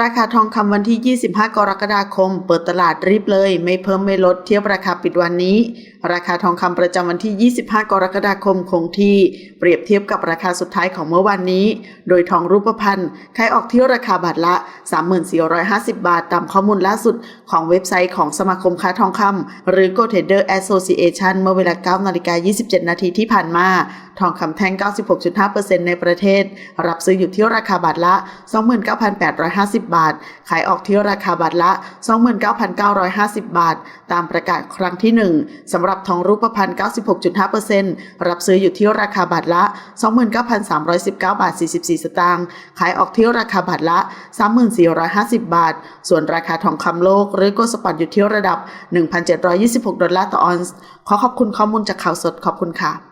ราคาทองคำวันที่ 25 กรกฎาคม เปิดตลาดรีบเลย ไม่เพิ่มไม่ลดเทียบราคาปิดวันนี้ ราคาทองคำประจำวันที่ 25 กรกฎาคมคงที่ เปรียบเทียบกับราคาสุดท้ายของเมื่อวันนี้ โดยทองรูปพรรณขายออกที่ราคาบาทละ 3450 บาท ตามข้อมูลล่าสุดของเว็บไซต์ของสมาคมค้าทองคำหรือ Gold Trader Association เมื่อเวลา 9 นาฬิกา 27 นาทีที่ผ่านมาทองคำแท่ง 96.5%ในประเทศ รับซื้ออยู่ที่ราคาบาทละ 29,850 บาท ขายออกที่ราคาบาทละ 29,950 บาท ตามประกาศครั้งที่ 1สำหรับทองรูปพรรณ 96.5%รับซื้ออยู่ที่ราคาบาทละ 29,319 บาท 44 สตางค์ ขายออกที่ราคาบาทละ 3450 บาท ส่วนราคาทองคำโลกหรือโกลด์สปอตอยู่ที่ระดับ 1,726 ดอลลาร์ต่อออนซ์ ขอขอบคุณข้อมูลจากข่าวสดขอบคุณค่ะ